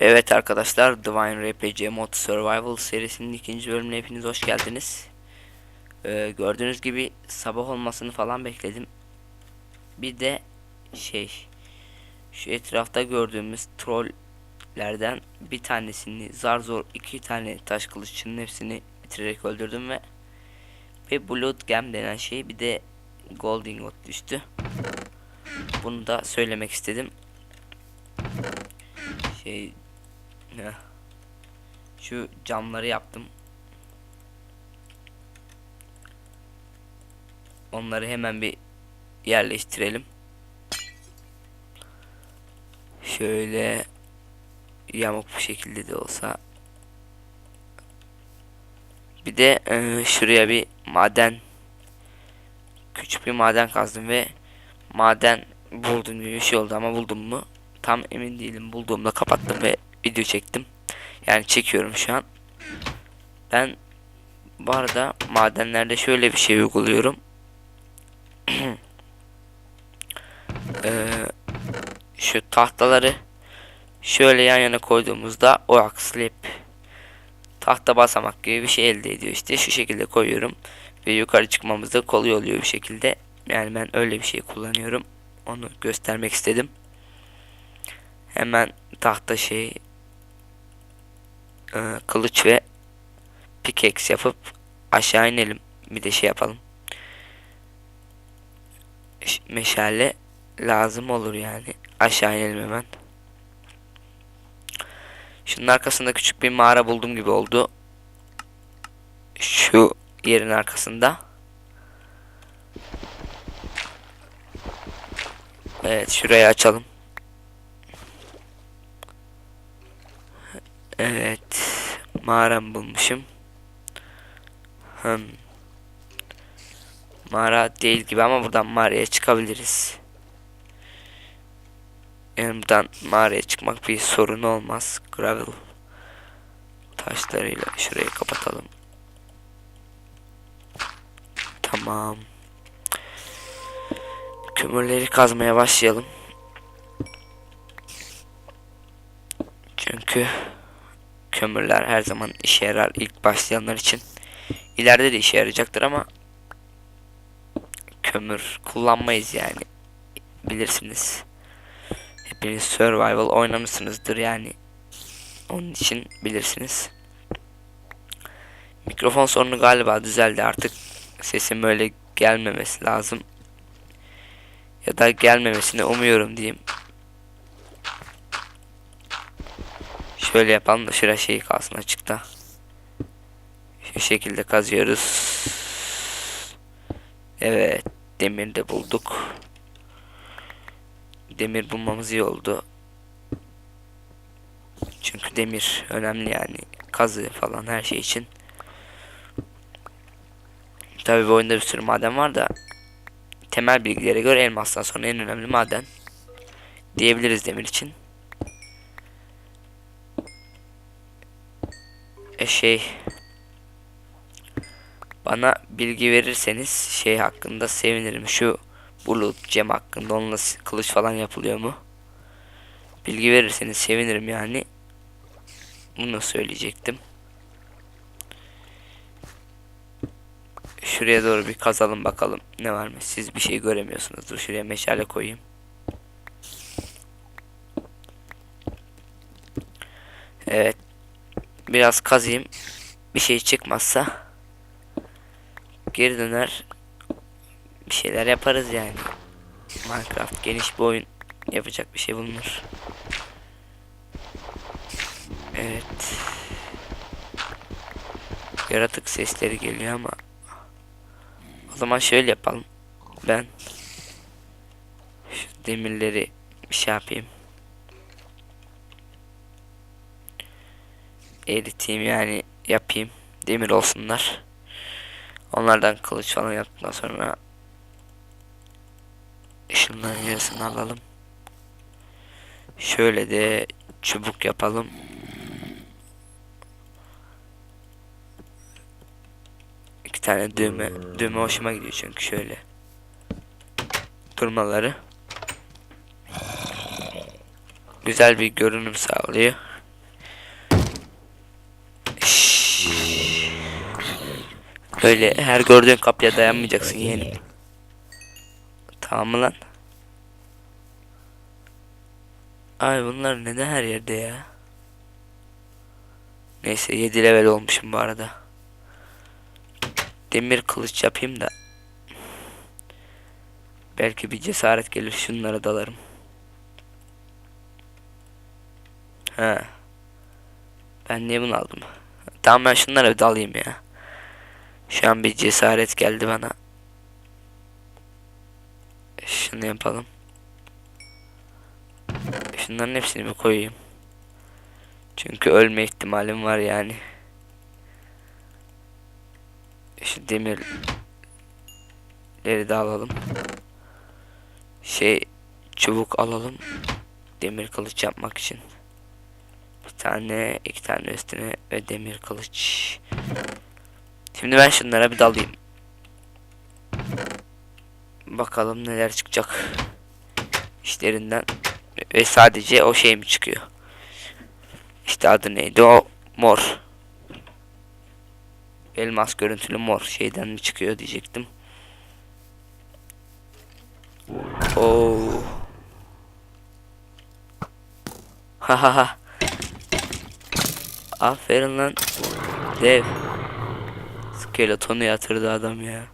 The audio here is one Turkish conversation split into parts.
Evet arkadaşlar Divine RPG Mod Survival serisinin ikinci bölümüne hepiniz hoş geldiniz. Ee, gördüğünüz gibi sabah olmasını falan bekledim. Bir de şey şu etrafta gördüğümüz trollerden bir tanesini zar zor iki tane taş kılıççının hepsini bitirerek öldürdüm ve bir Blood Gem denen şey bir de Golden God düştü. Bunu da söylemek istedim. Şey Heh. Şu camları yaptım. Onları hemen bir yerleştirelim. Şöyle yamuk bir şekilde de olsa. Bir de e, şuraya bir maden küçük bir maden kazdım ve maden buldum gibi bir şey oldu ama buldum mu tam emin değilim bulduğumda kapattım ve video çektim. Yani çekiyorum şu an. Ben bu arada madenlerde şöyle bir şey uyguluyorum. ee, şu tahtaları şöyle yan yana koyduğumuzda o akslip tahta basamak gibi bir şey elde ediyor işte şu şekilde koyuyorum ve yukarı çıkmamızda kolay oluyor bir şekilde yani ben öyle bir şey kullanıyorum onu göstermek istedim hemen tahta şey kılıç ve pickaxe yapıp aşağı inelim. Bir de şey yapalım. Meşale lazım olur yani. Aşağı inelim hemen. Şunun arkasında küçük bir mağara buldum gibi oldu. Şu yerin arkasında. Evet şurayı açalım. Evet. Mağaramı bulmuşum. Hmm. Mağara değil gibi ama buradan mağaraya çıkabiliriz. Yani buradan mağaraya çıkmak bir sorun olmaz. Gravel taşlarıyla şurayı kapatalım. Tamam. Kömürleri kazmaya başlayalım. Çünkü kömürler her zaman işe yarar ilk başlayanlar için. İleride de işe yarayacaktır ama kömür kullanmayız yani. Bilirsiniz. Hepiniz survival oynamışsınızdır yani. Onun için bilirsiniz. Mikrofon sorunu galiba düzeldi artık. Sesim öyle gelmemesi lazım. Ya da gelmemesini umuyorum diyeyim. Şöyle yapalım da şura şey kalsın açıkta. Şu şekilde kazıyoruz. Evet. Demir de bulduk. Demir bulmamız iyi oldu. Çünkü demir önemli yani. Kazı falan her şey için. Tabi bu oyunda bir sürü maden var da temel bilgilere göre elmastan sonra en önemli maden diyebiliriz demir için. Şey bana bilgi verirseniz şey hakkında sevinirim. Şu bulut cem hakkında onunla kılıç falan yapılıyor mu? Bilgi verirseniz sevinirim yani. Bunu söyleyecektim. Şuraya doğru bir kazalım bakalım ne var mı? Siz bir şey göremiyorsunuzdur. Şuraya meşale koyayım. Evet. Biraz kazayım. Bir şey çıkmazsa geri döner bir şeyler yaparız yani. Minecraft geniş bir oyun yapacak bir şey bulunur. Evet. Yaratık sesleri geliyor ama o zaman şöyle yapalım. Ben şu demirleri şey yapayım. Eriteyim yani yapayım. Demir olsunlar. Onlardan kılıç falan yaptıktan sonra şunların yarısını alalım. Şöyle de çubuk yapalım. İki tane düğme. Düğme hoşuma gidiyor çünkü şöyle. Durmaları. Güzel bir görünüm sağlıyor. Öyle her gördüğün kapıya dayanmayacaksın yeğenim. Tamam lan? Ay bunlar neden her yerde ya? Neyse 7 level olmuşum bu arada. Demir kılıç yapayım da. Belki bir cesaret gelir şunlara dalarım. Ha. Ben niye bunu aldım? Tamam ben şunlara dalayım ya. Şu an bir cesaret geldi bana. Şunu yapalım. Şunların hepsini bir koyayım. Çünkü ölme ihtimalim var yani. Şu demirleri de alalım. Şey çubuk alalım. Demir kılıç yapmak için. Bir tane, iki tane üstüne ve demir kılıç. Şimdi ben şunlara bir dalayım. Bakalım neler çıkacak. İşlerinden. Ve sadece o şey mi çıkıyor? İşte adı neydi o? Mor. Elmas görüntülü mor şeyden mi çıkıyor diyecektim. Oo. Ha ha ha. Aferin lan. Dev. Skeletonu yatırdı adam ya.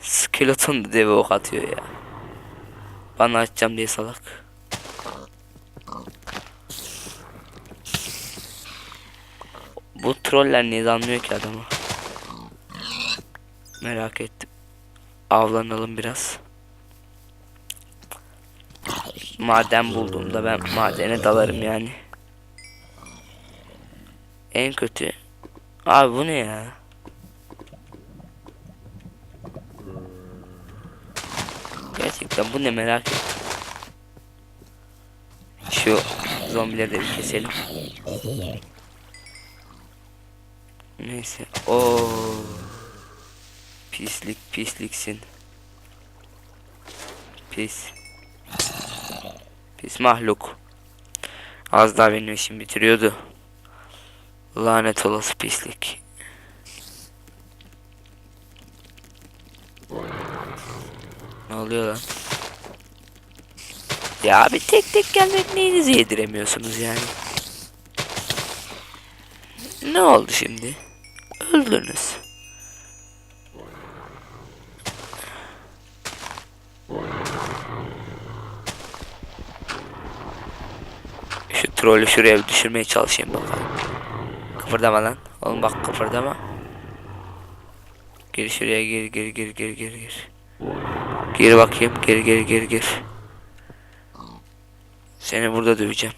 Skeleton da deve ok atıyor ya. Bana açacağım diye salak. Bu troller niye anlıyor ki adamı? Merak ettim. Avlanalım biraz. Maden bulduğumda ben madene dalarım yani. En kötü. Abi bu ne ya? Gerçekten bu ne merak ettim. Şu zombileri de bir keselim. Neyse. O pislik pisliksin. Pis. Pis mahluk. Az daha benim işim bitiriyordu. Lanet olası pislik. Ne oluyor lan? Ya abi tek tek gelmek neyinizi yediremiyorsunuz yani? Ne oldu şimdi? Öldünüz. Şu trolü şuraya düşürmeye çalışayım bakalım. Kıpırdama lan. Oğlum bak kıpırdama. Gir şuraya gir gir gir gir gir gir. Gir bakayım gir gir gir gir. Seni burada döveceğim.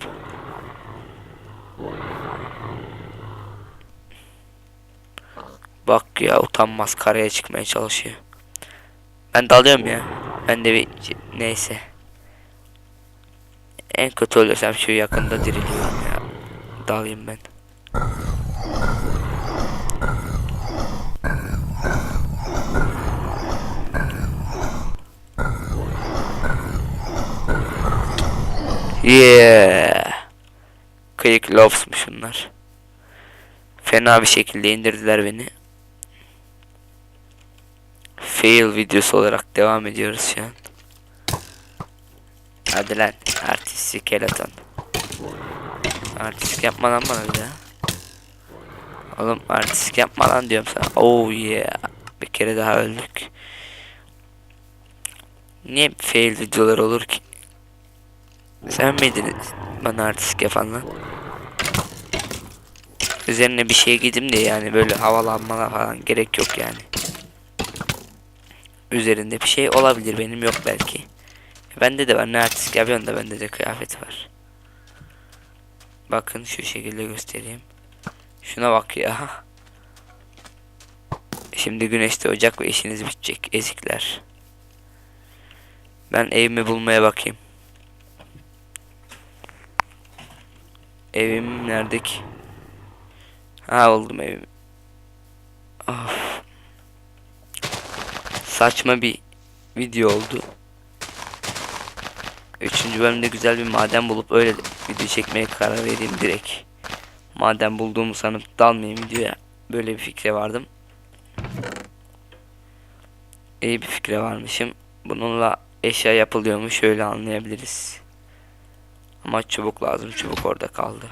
Bak ya utanmaz karaya çıkmaya çalışıyor. Ben dalıyorum ya. Ben de bir neyse. En kötü ölürsem şu yakında diriliyorum ya. Dalayım ben. Yeah. Quick Loves'muş bunlar. Fena bir şekilde indirdiler beni. Fail videosu olarak devam ediyoruz şu an. Hadi lan artist skeleton. Artistik yapma lan bana bir daha. Oğlum artistik yapma lan diyorum sana. Oh yeah. Bir kere daha öldük. Niye fail videolar olur ki? Sen miydin bana artistik yapan lan? Üzerine bir şey giydim de yani böyle havalanmalar falan gerek yok yani. Üzerinde bir şey olabilir benim yok belki. Bende de var ne artistik yapıyorsun da bende de kıyafet var. Bakın şu şekilde göstereyim. Şuna bak ya. Şimdi güneşte ocak ve işiniz bitecek ezikler. Ben evimi bulmaya bakayım. Evim nerede ki? Ha buldum evimi. Of. Saçma bir video oldu. Üçüncü bölümde güzel bir maden bulup öyle video çekmeye karar vereyim direkt. Madem bulduğumu sanıp dalmayayım videoya. Böyle bir fikre vardım. İyi bir fikre varmışım. Bununla eşya yapılıyormuş öyle anlayabiliriz. Ama çubuk lazım. Çubuk orada kaldı.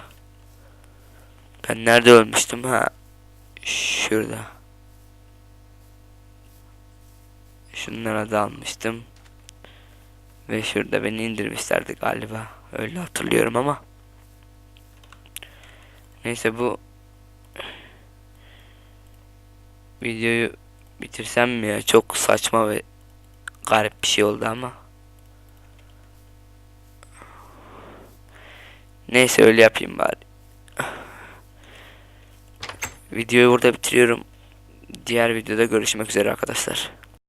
Ben nerede ölmüştüm ha? Şurada. Şunlara da almıştım. Ve şurada beni indirmişlerdi galiba. Öyle hatırlıyorum ama. Neyse bu videoyu bitirsem mi ya? Çok saçma ve garip bir şey oldu ama. Neyse öyle yapayım bari. Videoyu burada bitiriyorum. Diğer videoda görüşmek üzere arkadaşlar.